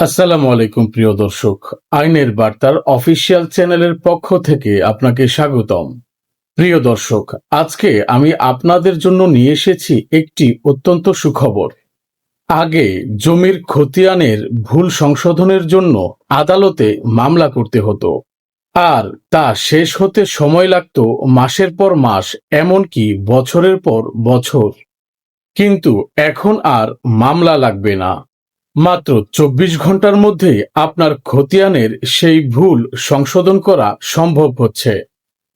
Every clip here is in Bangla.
আসসালামু আলাইকুম, প্রিয় দর্শক। আইনের বার্তার অফিসিয়াল চ্যানেলের পক্ষ থেকে আপনাকে স্বাগতম। প্রিয় দর্শক, আজকে আমি আপনাদের জন্য নিয়ে এসেছি একটি অত্যন্ত সুখবর। আগে জমির খতিয়ানের ভুল সংশোধনের জন্য আদালতে মামলা করতে হতো। আর তা শেষ হতে সময় লাগত মাসের পর মাস, এমনকি বছরের পর বছর। কিন্তু এখন আর মামলা লাগবে না। মাত্র চব্বিশ ঘণ্টার মধ্যেই আপনার খতিয়ানের সেই ভুল সংশোধন করা সম্ভব হচ্ছে।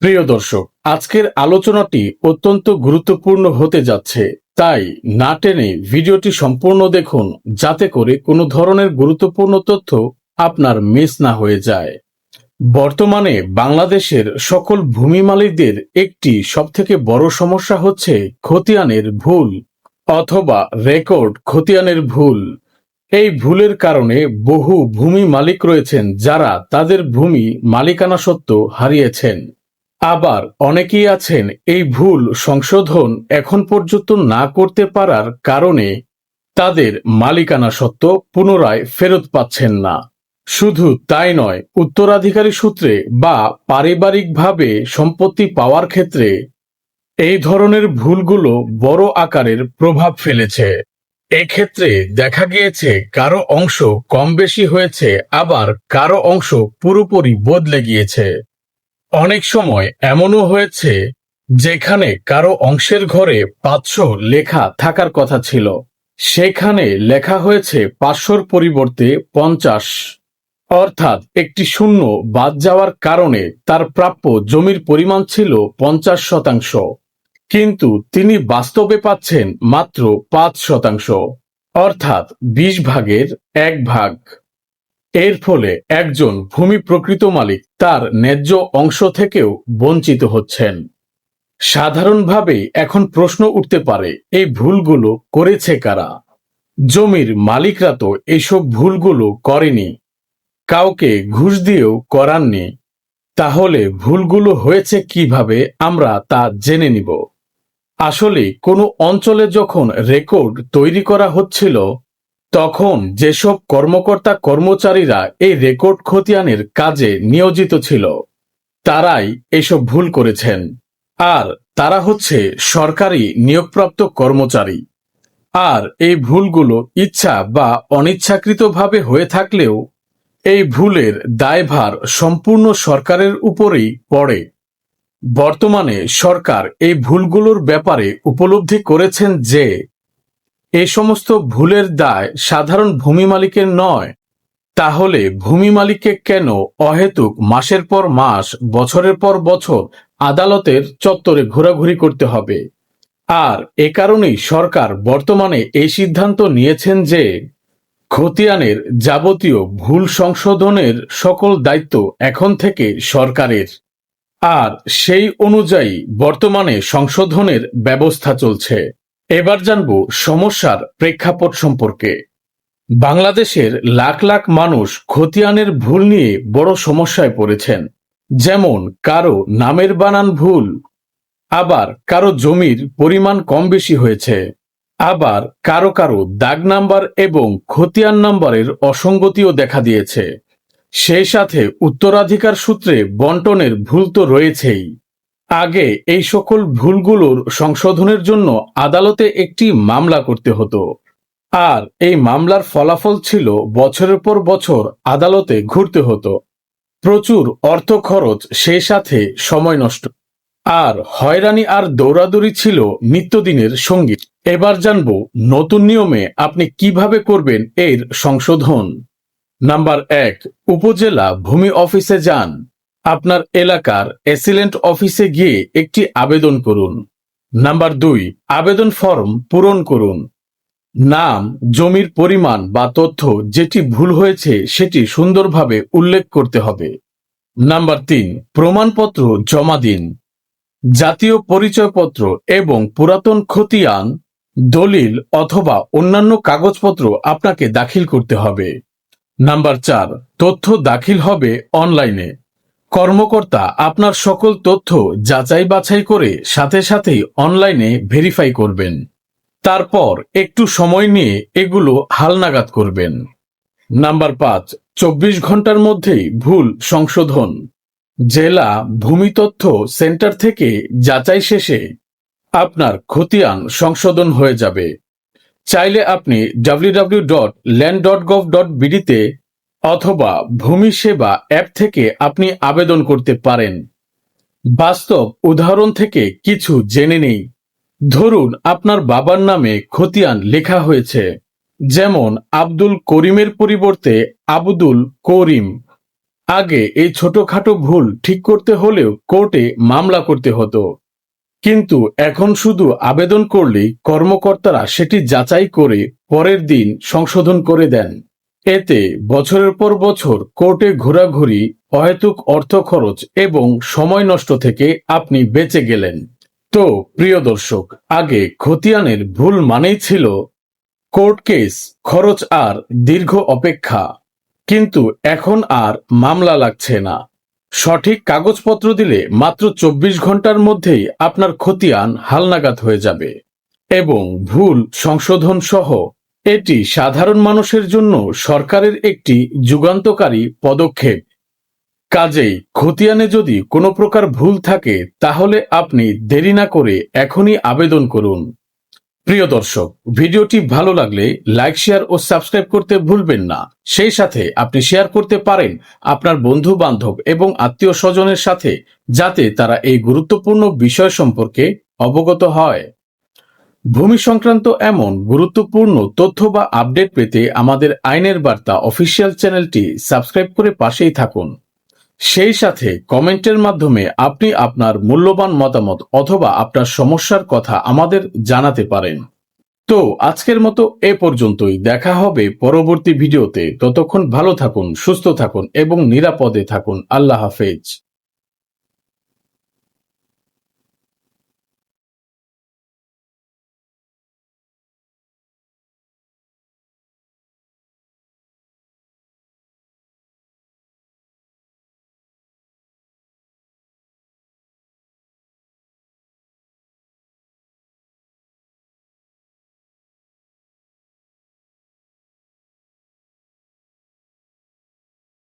প্রিয় দর্শক, আজকের আলোচনাটি অত্যন্ত গুরুত্বপূর্ণ হতে যাচ্ছে। তাই না টেনে ভিডিওটি সম্পূর্ণ দেখুন, যাতে করে কোনো ধরনের গুরুত্বপূর্ণ তথ্য আপনার মিস না হয়ে যায়। বর্তমানে বাংলাদেশের সকল ভূমি মালিকদের একটি সবথেকে বড় সমস্যা হচ্ছে খতিয়ানের ভুল অথবা রেকর্ড খতিয়ানের ভুল। এই ভুলের কারণে বহু ভূমি মালিক রয়েছেন যারা তাদের ভূমি মালিকানা সত্ত্ব হারিয়েছেন। আবার অনেকেই আছেন এই ভুল সংশোধন এখন পর্যন্ত না করতে পারার কারণে তাদের মালিকানা সত্ত্ব পুনরায় ফেরত পাচ্ছেন না। শুধু তাই নয়, উত্তরাধিকারী সূত্রে বা পারিবারিকভাবে সম্পত্তি পাওয়ার ক্ষেত্রে এই ধরনের ভুলগুলো বড় আকারের প্রভাব ফেলেছে। এক্ষেত্রে দেখা গিয়েছে কারও অংশ কম বেশি হয়েছে, আবার কারও অংশ পুরোপুরি বদলে গিয়েছে। অনেক সময় এমনও হয়েছে যেখানে কারও অংশের ঘরে পাঁচশো লেখা থাকার কথা ছিল। সেখানে লেখা হয়েছে পাঁচশোর পরিবর্তে পঞ্চাশ। অর্থাৎ একটি শূন্য বাদ যাওয়ার কারণে তার প্রাপ্য জমির পরিমাণ ছিল পঞ্চাশ শতাংশ। কিন্তু তিনি বাস্তবে পাচ্ছেন মাত্র পাঁচ শতাংশ, অর্থাৎ বিশ ভাগের এক ভাগ। এর ফলে একজন ভূমি প্রকৃত মালিক তার ন্যায্য অংশ থেকেও বঞ্চিত হচ্ছেন। সাধারণভাবে এখন প্রশ্ন উঠতে পারে, এই ভুলগুলো করেছে কারা? জমির মালিকরা তো এসব ভুলগুলো করেনি। কাউকে ঘুষ দিয়েও করাননি। তাহলে ভুলগুলো হয়েছে কীভাবে আমরা তা জেনে নিব। আসলে কোনো অঞ্চলে যখন রেকর্ড তৈরি করা হচ্ছিল, তখন যেসব কর্মকর্তা কর্মচারীরা এই রেকর্ড খতিয়ানের কাজে নিয়োজিত ছিল, তারাই এসব ভুল করেছেন। আর তারা হচ্ছে সরকারি নিয়োগপ্রাপ্ত কর্মচারী। আর এই ভুলগুলো ইচ্ছা বা অনিচ্ছাকৃতভাবে হয়ে থাকলেও, এই ভুলের দায়ভার সম্পূর্ণ সরকারের উপরেই পড়ে। বর্তমানে সরকার এই ভুলগুলোর ব্যাপারে উপলব্ধি করেছেন যে, এ সমস্ত ভুলের দায় সাধারণ ভূমি মালিকের নয়, তাহলে ভূমি মালিককে কেন অহেতুক মাসের পর মাস, বছরের পর বছর আদালতের চত্বরে ঘোরাঘুরি করতে হবে? আর এ কারণেই সরকার বর্তমানে এই সিদ্ধান্ত নিয়েছেন যে, খতিয়ানের যাবতীয় ভুল সংশোধনের সকল দায়িত্ব এখন থেকে সরকারের। আর সেই অনুযায়ী বর্তমানে সংশোধনের ব্যবস্থা চলছে। এবার জানব সমস্যার প্রেক্ষাপট সম্পর্কে। বাংলাদেশের লাখ লাখ মানুষ খতিয়ানের ভুল নিয়ে বড় সমস্যায় পড়েছেন। যেমন, কারও নামের বানান ভুল, আবার কারও জমির পরিমাণ কম বেশি হয়েছে, আবার কারও কারও দাগ নাম্বার এবং খতিয়ান নাম্বারের অসঙ্গতিও দেখা দিয়েছে। সেই সাথে উত্তরাধিকার সূত্রে বন্টনের ভুল তো রয়েছেই। আগে এই সকল ভুলগুলোর সংশোধনের জন্য আদালতে একটি মামলা করতে হতো। আর এই মামলার ফলাফল ছিল বছরের পর বছর আদালতে ঘুরতে হতো। প্রচুর অর্থ খরচ সেই সাথে সময় নষ্ট। আর হয়রানি আর দৌড়াদৌড়ি ছিল নিত্যদিনের সংগীত এবার জানব নতুন নিয়মে আপনি কীভাবে করবেন এর সংশোধন। নাম্বার এক, উপজেলা ভূমি অফিসে যান। আপনার এলাকার এসিলেন্ট অফিসে গিয়ে একটি আবেদন করুন। নাম্বার দুই, আবেদন ফর্ম পূরণ করুন। নাম, জমির পরিমাণ বা তথ্য যেটি ভুল হয়েছে সেটি সুন্দরভাবে উল্লেখ করতে হবে। নাম্বার তিন, প্রমাণপত্র জমা দিন। জাতীয় পরিচয়পত্র এবং পুরাতন খতিয়ান, দলিল অথবা অন্যান্য কাগজপত্র আপনাকে দাখিল করতে হবে। নাম্বার চার, তথ্য দাখিল হবে অনলাইনে। কর্মকর্তা আপনার সকল তথ্য যাচাই বাছাই করে সাথে সাথেই অনলাইনে ভেরিফাই করবেন। তারপর একটু সময় নিয়ে এগুলো হালনাগাদ করবেন। নাম্বার পাঁচ, চব্বিশ ঘণ্টার মধ্যেই ভুল সংশোধন। জেলা ভূমি তথ্য সেন্টার থেকে যাচাই শেষে আপনার খতিয়ান সংশোধন হয়ে যাবে। চাইলে আপনি W W dot land dot gov dot বিডিতে অথবা ভূমি সেবা অ্যাপ থেকে আপনি আবেদন করতে পারেন। বাস্তব উদাহরণ থেকে কিছু জেনে নেই। ধরুন, আপনার বাবার নামে খতিয়ান লেখা হয়েছে, যেমন আব্দুল করিমের পরিবর্তে আবুদুল করিম। আগে এই ছোটখাটো ভুল ঠিক করতে হলেও কোর্টে মামলা করতে হতো। কিন্তু এখন শুধু আবেদন করলেই কর্মকর্তারা সেটি যাচাই করে পরের দিন সংশোধন করে দেন। এতে বছরের পর বছর কোর্টে ঘোরাঘুরি, অহেতুক অর্থ খরচ এবং সময় নষ্ট থেকে আপনি বেঁচে গেলেন। তো, প্রিয় দর্শক, আগে খতিয়ানের ভুল মানেই ছিল কোর্ট কেস, খরচ আর দীর্ঘ অপেক্ষা। কিন্তু এখন আর মামলা লাগছে না। সঠিক কাগজপত্র দিলে মাত্র চব্বিশ ঘণ্টার মধ্যেই আপনার খতিয়ান হালনাগাদ হয়ে যাবে এবং ভুল সংশোধন সহ এটি সাধারণ মানুষের জন্য সরকারের একটি যুগান্তকারী পদক্ষেপ। কাজেই খতিয়ানে যদি কোনো প্রকার ভুল থাকে, তাহলে আপনি দেরি না করে এখনই আবেদন করুন। প্রিয় দর্শক, ভিডিওটি ভালো লাগলে লাইক, শেয়ার ও সাবস্ক্রাইব করতে ভুলবেন না। সেই সাথে আপনি শেয়ার করতে পারেন আপনার বন্ধু বান্ধব এবং আত্মীয় স্বজনের সাথে, যাতে তারা এই গুরুত্বপূর্ণ বিষয় সম্পর্কে অবগত হয়। ভূমি সংক্রান্ত এমন গুরুত্বপূর্ণ তথ্য বা আপডেট পেতে আমাদের আইনের বার্তা অফিসিয়াল চ্যানেলটি সাবস্ক্রাইব করে পাশেই থাকুন। সেই সাথে কমেন্টের মাধ্যমে আপনি আপনার মূল্যবান মতামত অথবা আপনার সমস্যার কথা আমাদের জানাতে পারেন। তো আজকের মতো এ পর্যন্তই। দেখা হবে পরবর্তী ভিডিওতে। ততক্ষণ ভালো থাকুন, সুস্থ থাকুন এবং নিরাপদে থাকুন। আল্লাহ হাফেজ।